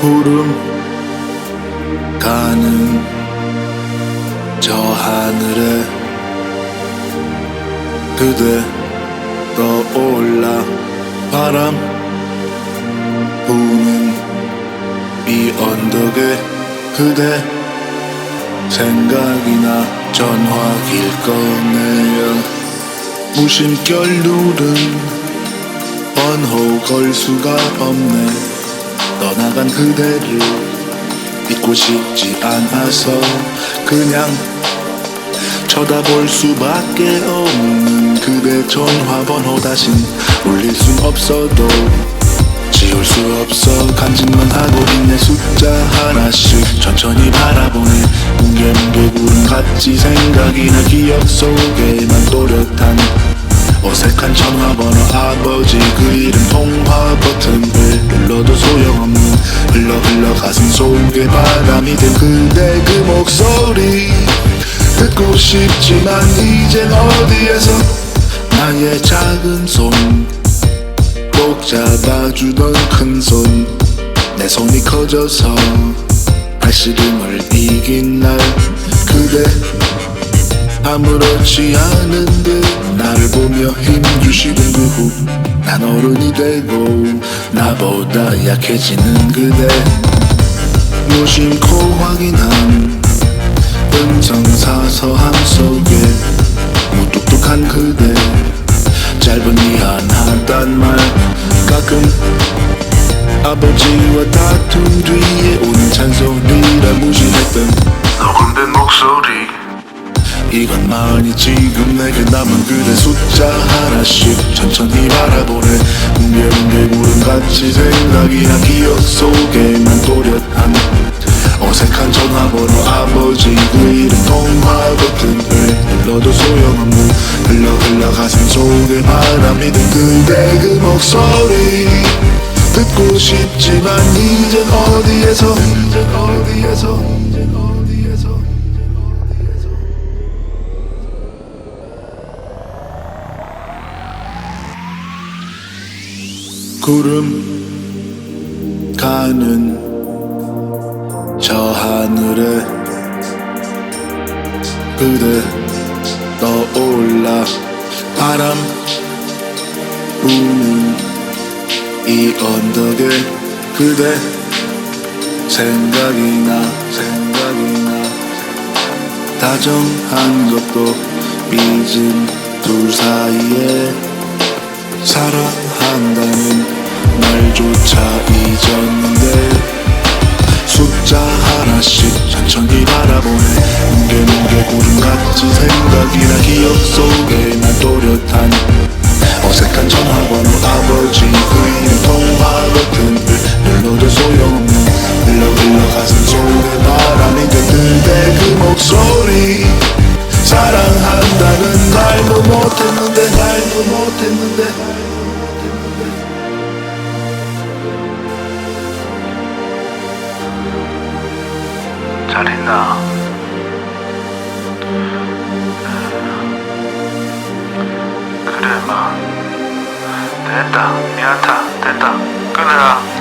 구름 가는 저 하늘에 그대 떠올라 바람 부는 이 언덕에 그대 생각이나 전화길 꺼내요 무심결 누른 번호 걸 수가 없네 떠나간 그대를 잊고 싶지 않아서 그냥 쳐다볼 수밖에 없는 그대 전화번호 다신 울릴 순 없어도 지울 수 없어 간직만 하고 있네 숫자 하나씩 천천히 바라보네 뭉게뭉게 구름 같이 생각이나 기억 속에만 또렷한 어색한 전화번호 아버지 그 이름 속에 바람이 든 그대 그 목소리. 듣고 싶지만 이젠 어디에서 나의 작은 손. 꼭 잡아주던 큰 손. 내 손이 커져서 발시름을 이긴 날. 그대 아무렇지 않은 듯 나를 보며 힘주시던 그 후 난 어른이 되고 나보다 약해지는 그대 무심코 확인한 음성 사서함 속에 무뚝뚝한 그대 짧은 미안하단 말 가끔 아버지와 다툰 뒤에 오는 잔소리라 무시했던 녹음된 목소리. 이건 많이 지금 내게 남은 그대 숫자 하나씩 천천히 바라보네. 뭉게뭉게 구름같이 생각이나 기억 속에만 또렷 가슴 속에 바람이 든 그대 그 목소리. 듣고 싶지만 이젠 어디에서 이젠 어디에서 이젠 어디에서. 구름 가는 저 하늘에 그대 떠올라 바람 부는 이 언덕에 그대 생각이 나 생각이 나. 다정한 것도 빚은 둘 사이에 사랑한다는 말조차 잊었는데 숫자 하나씩 천천히 바라보네. 뭉게뭉게 구름같이 생각이나 기억 속에 못했는데? 잘했나? 그래 마. 됐다. 미안하다. 됐다. 끊어라